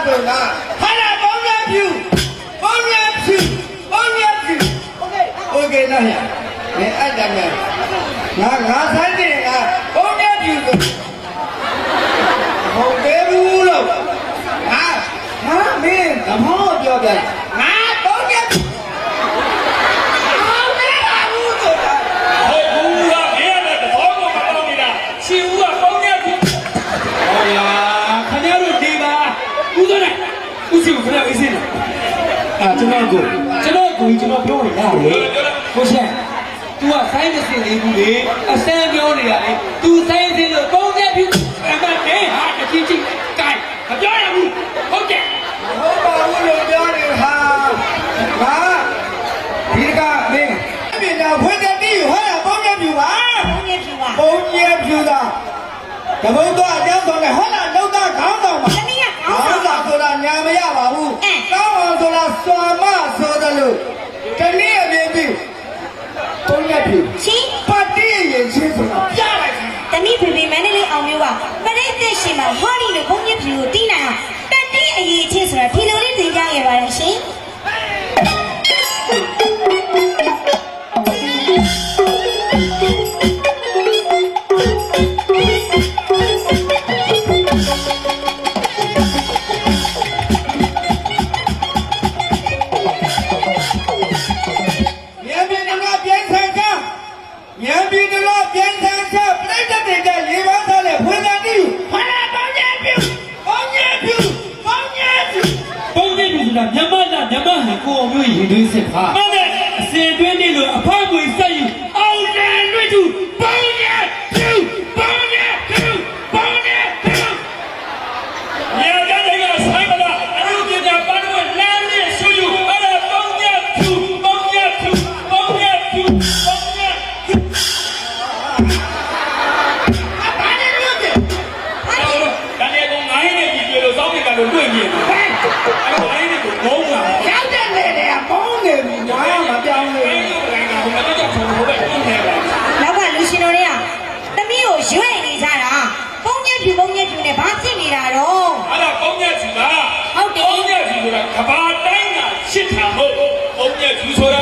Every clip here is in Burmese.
အဲ့ဒါကဟာလာပေါင်းရဖြူပေါင်းရဖြူပေါင်းရဖြူโอเคโอเคနော်ရမင်းအဲ့ဒါမဲ့ငါငါဆိုင်တယ်ငါပေါင်းရဖြူဆိုဟုတ်တယ်ဘူးလို့ဟာဟာမင်းသမောပြောပြငါပေါ အာကျွန်တော်ကိုကျွန်တော်ကိုကျွန်တော်ပြောနေတာလေဟုတ်ရှင့် तू ကဆိုင်းမစင်လေးဘူးလေအစမ်းပြောနေတာလေ तू ဆိုင်းစင်လို့ပေါင်းရပြီအမနေဟာတချင်းချင်းကိုင်မပြောရဘူးဟုတ်ကဲ့ဟုတ်ပါဘူးလို့ပြောနေဟာဟာဒီကမင်းအပြင်ကဖွင့်တဲ့တီးဟောတာပေါင်းရပြူပါဘုန်းကြီးပြပါပုံကြီးပြူတာတဘုံတော့အကြောင်းဆောင်တယ်ဟောတာလောက်တာခေါင်းဆောင်ပါသမီးက ကောင်းဆောင်တာဆိုတာညာမရပါဘူးကောင်းအောင်ဆိုတာစွာမဆိုတယ်လို့တနည်းအမြင်ပြီးပုံရပြူရှင်ပတ်တိရင်ချင်းဆိုတာပြလိုက်တယ်သမီးဖေဖေမန္တလေးအောင်မျိုးကပရိသတ်ရှင်မှာဟောဒီလိုဘုန်းကြီးပြကိုတီးနိုင်အောင်တက်တိအရေးချင်းဆိုတာဒီ ကိုအောင်မျိုးရင်သွင်းစစ်ဖာမှန်တယ်အစင်တွင်းနေလို့အဖအပွေဆက်ယူအောင်လန်လွတ်သူပုံရဖြူပုံရဖြူပုံရဖြူညကြတဲ့ကဆိုင်မလားအမှုပြကြပန်းဝင်လမ်းနဲ့ဆူယူအဲ့ဒါပုံရဖြူပုံရဖြူပုံရဖြူပုံရဖြူ ဘာလဲလို့တဲ့ ဒါနဲ့ကောင်ငိုင်းနေပြီပြေလို့စောင်းနေကြလို့တွေ့မြင်တယ်အဲ့ဒါငိုင်းနေကိုငုံးလာ ရောက်တဲ့လေတွေကပေါင်းနေပြီညာမပြောင်းလို့ အဲ့ဒီကောင်ကဘယ်တော့ကြောင့်ဘယ်တော့ပြင်နေလဲ နောက်ကလူရှင်တို့တွေကသမီးကိုရွေ့နေကြတာဘုန်းကြီးပြဘုန်းကြီးပြနဲ့ဘာဖြစ်နေတာတော့ အဲ့ဒါပုံညက်စီလား ဟုတ်တယ် ပုံညက်စီဆိုတာကဘာတိုင်းက ရှစ်ထာမို့ပုံညက်စီဆိုတာ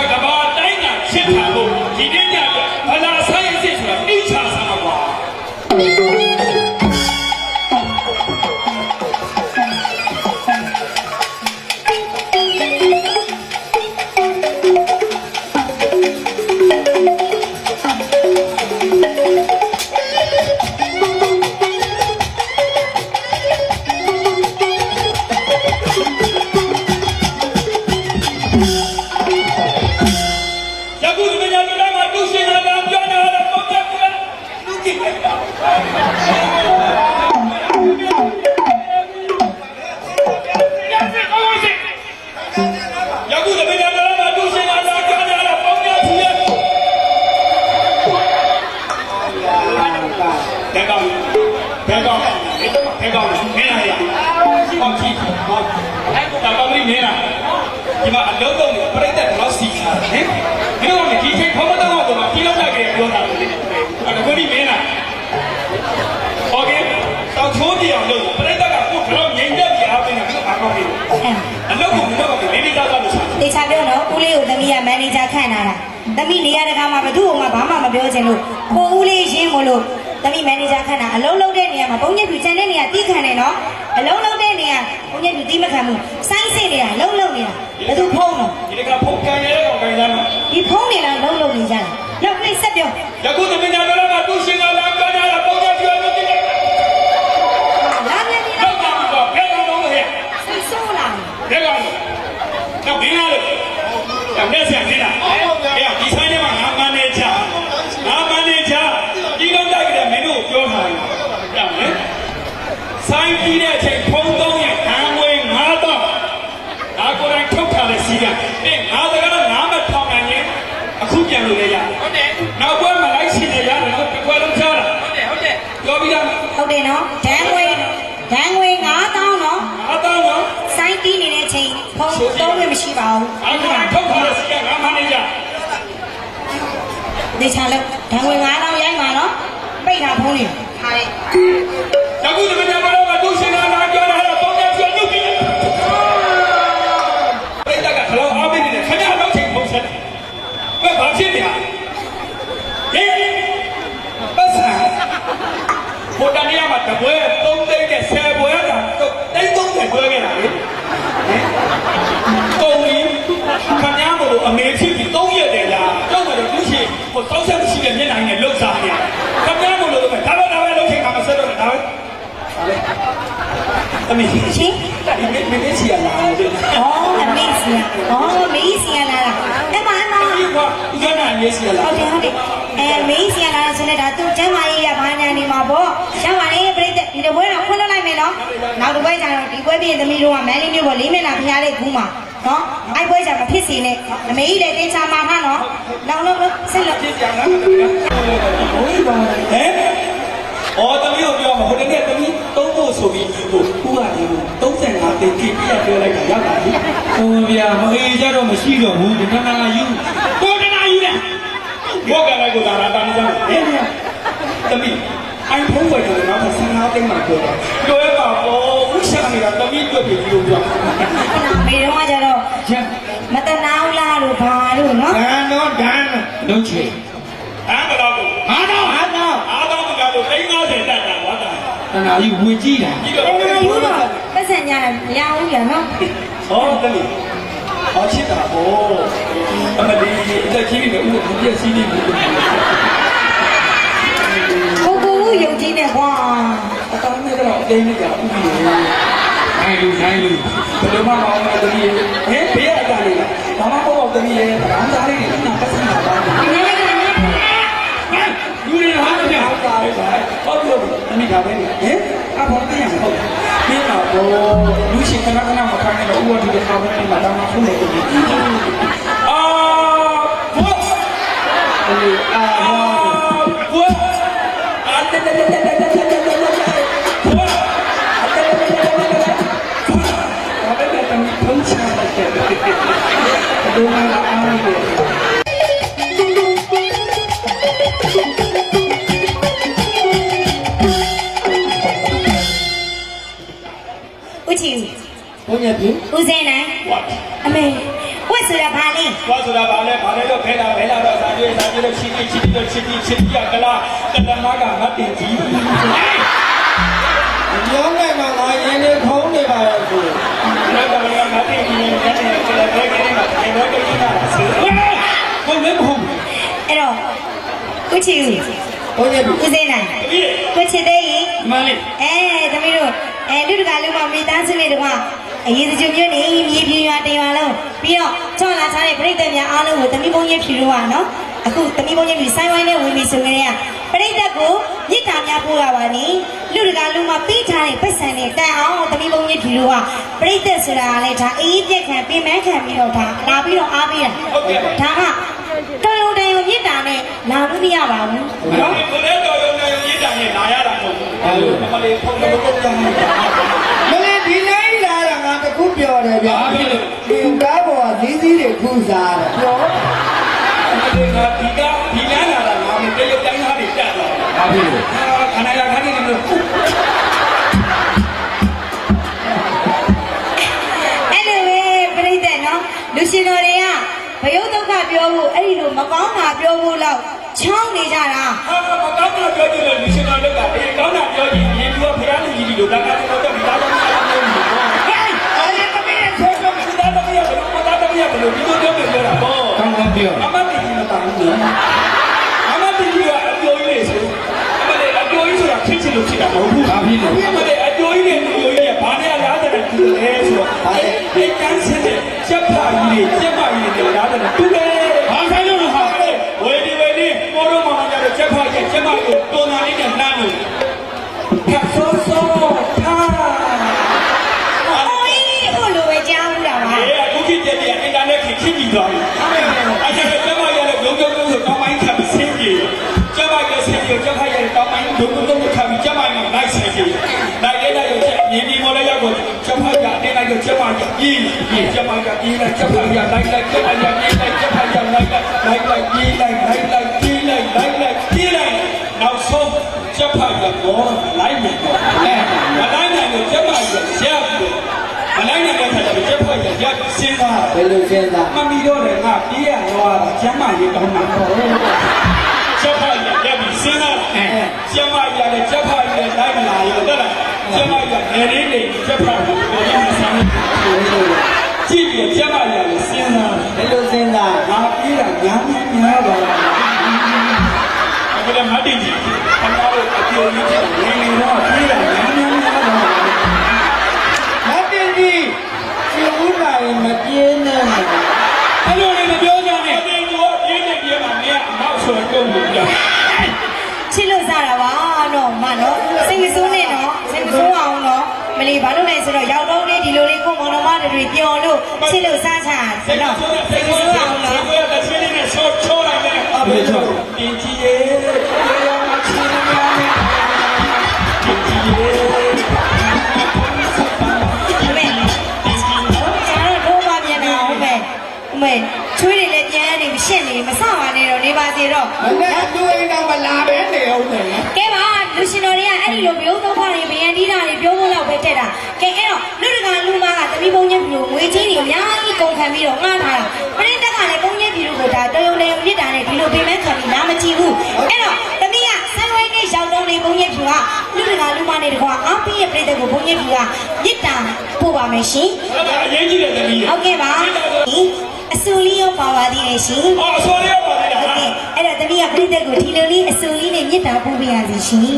တဲ့ကောင်တဲ့ကောင်တဲ့ကောင်နေရရဟောကြည့်ဟောအဲ့ဒါကလေးနေလားဒီမှာအလုံးလုံးပြိတ္တတော့စီချာဟင်ဒီလိုနဲ့ဒီချိန်ခေါမတော့တော့ဒီလောက်လိုက်ကြပြောတာလေအဲ့ဒါကိုဒီမင်းလားโอเคတော့ချိုးပြအောင်လို့ပြိတ္တကကိုကတော့ငြိမ်သက်ပြအောင်နေတယ်ဘာကောင်းပြီအလုံးကိုဘယ်တော့မှလေးလေးသားသားလို့ချာ တေချာပြောနော်ဦးလေးကိုသမီးကမန်နေဂျာခန့်လာတာသမီးနေရာတကာမှာဘယ်သူ့မှဘာမှမပြောချင်လို့ကိုဦးလေးရင်းမလို့ သမီးမန်နေဂျာခန့်တာအလုံးလုံးတဲ့နေရာမှာဘုန်းကြီးပြချန်တဲ့နေရာတီးခံတယ်နော်အလုံးလုံးတဲ့နေရာဘုန်းကြီးပြတီးမခံဘူးစိုင်းစစ်နေတာလုံးလုံးနေတာဘယ်သူဖုံးတော့ဒီကဖုန်ကန်ရဲတော့ကန်စားမှာဒီဖုံးနေတာလုံးလုံးနေကြတာနောက်နေ့ဆက်ပြောယခုသမီးညာတော့ကတူရှင်ကလာကြတာပုံကြပြောလို့ဒီကလာပြန်ပြီတော့ကတော့ဘယ်ကောင်တော့ဟဲ့စိတ်ဆိုးလာဘယ်ကောင်တော့ဘင်းရလို့တော့လက်ဆက်နေတာအေးဒီဆိုင်ထဲမှာငါမန်နေဂျာငါမန်နေဂျာဒီလုံးတိုက်ကြတယ်မင်းတို့ပြောထားတယ်ကြောက်လေဆိုင်ပြီးတဲ့အချိန်ဖုံးတော့ရဲ့ခံဝေးငါတော့ငါကိုယ်တိုင်ထုတ်ထားတဲ့စီးကအေးငါတကားငါမထောင်နိုင်ရင်အခုပြန်လို့လည်းရတယ်ဟုတ်တယ်နောက်ဘွဲမှာလိုက်ရှင်နေရတယ်တော့တစ်ခွက်လုံးချားတာဟုတ်တယ်ဟုတ်တယ်ပြောပြီးသား ဟုတ်တယ်နော် ဒန်းငွေဒန်းငွေ9000နော်ငါတော့နော်စိုင်းတီးနေတဲ့အချိန်ဖုံးသုံးလို့မရှိပါဘူးအားလုံးထုတ်ထားတဲ့စီကငါမန်နေဂျာတေချာလို့ဓာငွေ9000ရိုက်မှာနော်ပိတ်တာဖုံးနေဟာလေအခုဒီမနေ့ကတော့သူရှင်နာလာပြောတာတော့ပုံနဲ့ပြောညုတ်ပြီပြိတ္တကခလုံးအားပေးနေတယ်ခင်ဗျားတော့ချိန်ပုံစံဘယ်ဘာဖြစ်နေလဲဟေးပတ်စံ ဘုဒ္ဓနေရာမှာတပွဲသုံးသိန်းနဲ့ဆယ်ပွဲကတိတ်သုံးတယ်ပွဲခဲ့တာလေဟင်ကုန်ပြီခင်ဗျားမို့အမေဖြစ်ပြီးသုံးရက်တယ်လားတော့တော့သူရှိဟိုတောက်ဆက်ရှိတဲ့မျက်နှာနဲ့လှုပ်ရှားနေတယ်ခင်ဗျားမို့လို့ဒါပဲဒါပဲလှုပ်ချိန်ကမဆက်တော့ဒါပဲဒါပဲအမေရှင်ဒီမေမေစီရလာတယ်ဩအမေစီယာဩမေစီယာလာတာအဲ့မအမဒီကဦးဇနာမေစီရလာဟုတ်တယ်ဟုတ်တယ် အဲမေစီယာလာဆိုလဲဒါသူကျမ်းမာရေးရဘာညာနေမှာပေါ့ကျမ်းမာရေးပြိတ္တဒီတပွဲတော့ခွင့်လွှတ်လိုက်မယ်နော်နောက်တစ်ပွဲကျတော့ဒီပွဲပြည့်သမီးတို့ကမန်းလေးမျိုးပေါ့လေးမျက်နှာဖျားလေးကူးမှာနော်အဲ့ပွဲကျမဖြစ်စီနဲ့အမေကြီးလည်းတင်ချာမှာထားနော်နောက်တော့စိတ်လို့ပြပြန်လားဟိုးပါဟဲ့အော်တမီးကိုပြောမှာဟိုတနေ့တမီးသုံးဖို့ဆိုပြီးဟိုဦးကနေ35သိန်းကြည့်ပြပြောလိုက်တာရောက်ပါပြီဟိုဗျာမအေးကြတော့မရှိတော့ဘူးဒီကနာယူကိုတနာယူတယ် ဘောကလည်းကိုသာရတာနေစမ်းဟဲ့တမီးအိုင်ဖုန်းဝယ်တယ်နော်35သိန်းမှပြောတာပြောရပါဘောဦးရှာနေတာတမီးတွေ့ပြီလို့ပြောမေတော့ကကြတော့ချက်မတနာဘူးလားလို့ဘာလို့နော်ဒန်တော့ဒန်လုံးချေဟမ်ဘယ်တော့ကိုဟာတော့ဟာတော့အားတော့မကတော့350တက်တာကွာတာကနာယူဝင်ကြည့်တာဒီတတော့နာယူတော့ပတ်စံညာမရဘူးရနော်ဟောတမီး ဟောချစ်တာဘောအမလီအသက်ကြီးနေဦးမပြည့်စည်နေဘူးကိုကိုယုံကြည်နေကွာအတောင်းနဲ့တော့အတင်းနဲ့ကြာဦးပြီနိုင်လူနိုင်လူဘယ်လိုမှမအောင်တဲ့တမီးဟဲ့ဘေးအတားလေးဘာမှမဟုတ်တမီးရဲ့ဘာသာလေးနဲ့နာပတ်စံတာ မခိုင်းတော့ဦးဝဒီခါပဲမှာတောင်းမှဖုန်းနေတယ်အာဘောအေးအာဟောဘောအာတက်တက်တက်တက်တက်တက်တက်ဘောအာတက်တက်တက်တက်တက် န်းကြီးပြီဦးစင်းနိုင်ဝါအမေဝတ်ဆိုတာဘာလဲသွားဆိုတာဗာလဲဗာလဲတော့ခဲတာဘဲလာတော့စာပြေးစာပြေးတော့ချီတီချီတီတော့ချီတီချီတီကလာကတနာကမတ်တင်ကြီးပြောင်းနေမှာငါရင်းနေခုံးနေပါရဲ့ကိုလောကလည်းမတ်တင်ကြီးနဲ့နဲ့ကလည်းဘဲကနေမှာဒီတော့ကိစ္စတာဆင်းဟုတ်လည်းမဟုတ်အဲ့တော့ဦးချီဘုန်းကြီးပြီဦးစင်းနိုင်ပြီးကိုချစ်တဲ့ကြီးမလေးအဲသမီးတို့အဲလူတကာလူမမိသားစုလေးတို့က အရေးစကြမျိုးနေမြေပြေရွာတရွာလုံးပြီးတော့ချောင်းလာချားတဲ့ပြိတ္တများအားလုံးကိုသမီးဘုံကြီးဖြူလို့ရနော်အခုသမီးဘုံကြီးဖြူဆိုင်းဝိုင်းနဲ့ဝင်ပြီဆိုကြတဲ့ကပြိတ္တကိုမြစ်တာများပို့ရပါနေလူတကာလူမပြီးထားတဲ့ပတ်စံနဲ့တန်အောင်သမီးဘုံကြီးဖြူလို့ကပြိတ္တဆိုတာကလည်းဒါအေးပြက်ခံပြင်မခံပြီးတော့ဒါလာပြီးတော့အားပေးတာဒါကတော်ရုံတန်ရုံမြစ်တာနဲ့လာလို့မရပါဘူးတော့ကိုလည်းတော်ရုံနဲ့ရေးတာနဲ့နာရတာမဟုတ်ဘူးအမလေးဖုန်းတော့တော့ပြန်နေတာ မလေးဒီနိုင်လာတာငါ တခုပြောတယ်ဗျာဒီကားပေါ်ကဈေးကြီးတွေခုစားတယ်ပြောဒီကဒီကဒီလမ်းလာတာငါမတရုတ်တိုင်းသားတွေတက်လာဘာဖြစ်လို့ခဏရခဏနေလို့အဲ့လိုပဲပြိတ္တနော်လူရှင်တော်တွေကဘယုတ်ဒုက္ခပြောဖို့အဲ့ဒီလိုမကောင်းတာပြောဖို့တော့ချောင်းနေကြတာဟာမကောင်းတာပြောကြည့်လို့ဒီစကားလောက်ကဒီကောင်းတာပြောကြည့်ရင်သူကဖရားလူကြီးလို့ဒါကတော့တော့ဒီသားတော် ဖြစ်ချင်လို့ဖြစ်တာမဟုတ်ဘူးဘာဖြစ်လို့အမလေးအပြိုကြီးနဲ့လူပြိုကြီးကဘာနဲ့လားတဲ့တူလဲဆိုတော့ဒီ ကြီးကြီးဂျပန်ကကြီးလိုက်ဂျပန်ကလိုက်လိုက်ဂျပန်ကကြီးလိုက်ဂျပန်ကလိုက်လိုက်လိုက်ကြီးလိုက်လိုက်လိုက်ကြီးလိုက်လိုက်လိုက်ကြီးလိုက်နောက်ဆုံးဂျပန်ကတော့လိုက်မယ်တော့အဲမလိုက်နိုင်လို့ဂျပန်ကရပ်တယ်မလိုက်နိုင်တဲ့ခါကျတော့ဂျပန်ကရပ်စင်းသွားဘယ်လိုစင်းသွားမမီတော့လည်းငါပြေးရတော့ဂျပန်ကြီးတောင်းတာဂျပန် ရရပြီးစဉ်းစားကျမ်းမာရေးလည်းကျက်ဖွဲ့ရတိုင်းမလာရတော့လားကျမ်းမာရေးငယ်လေးလေးကျက်ဖွဲ့ရတော့ရမှာစမ်းကြည့်ပြီးကျမ်းမာရေးလည်းစဉ်းစားဘယ်လိုစဉ်းစားငါပြေးတာညာညာညာပါအ နော်စိတ်မဆိုးနဲ့နော်စိတ်မဆိုးအောင်နော်မလီဘာလို့လဲဆိုတော့ရောက်တော့လေဒီလိုလေးကိုမောင်နှမတွေပျော်လို့ချစ်လို့စားချာစိတ်နော်ဆိုးတဲ့စိစိတ်တ်မဆိုးဆိုးတဲ့အောင်စိနော်တ်ဆိုးတဲ့ချင်းနဲ့ဆိုးချိုးလိုက်တယ်အဘယ်လိုတင်ကြီးရဲ့ရောမချင်များနဲ့တင်ကြီးရဲ့အမေကျွန်တော်တို့ဘာပြန်နေအောင်မေအမေချွေးတွေလည်းပြန်နေရှင့်နေမဆပါနဲ့တော့နေပါစေတော့မနဲ့သူအိမ်တော့မလာပဲနေအောင်တယ် ကဲပါလူရှင်တော်တွေကအဲ့ဒီလိုမျိုးသုံးခါတွေဗယန်တီးတာတွေပြောဖို့လော က်ပဲတက်တာကဲအဲ့တော့လူတကာလူမကတမိဘုံညက်ပြူငွေချင်းတွေအများကြီးကုန်ခံပြီးတော့ငှားထားတာပရိသတ်ကလည်းဘုံညက်ပြူကိုဒါတယုံတယ်မြစ်တာနဲ့ဒီလိုပြင်မဲ့ခံပြီးနားမကြည့်ဘူးအဲ့တော့တမိကဆန်ဝဲနေရောက်တော့နေဘုံညက်ပြူကလူတကာလူမနဲ့တကွာအားပြည့်ရဲ့ပရိသတ်ကိုဘုံညက်ပြူကမြစ်တာပို့ပါမယ်ရှင်အဲ့ဒါအရေးကြီးတဲ့တမီးဟုတ်ကဲ့ပါအဆူလေးရောပါပါသေးတယ်ရှင်အော်ဆိုရပါလေဟုတ်ဟာကဲ့အဲ့တော့တမိကပရိသတ်ကိုဒီလိုလေးအဆူလေးနဲ့မြစ်တာပို့ပေးရစီရှင်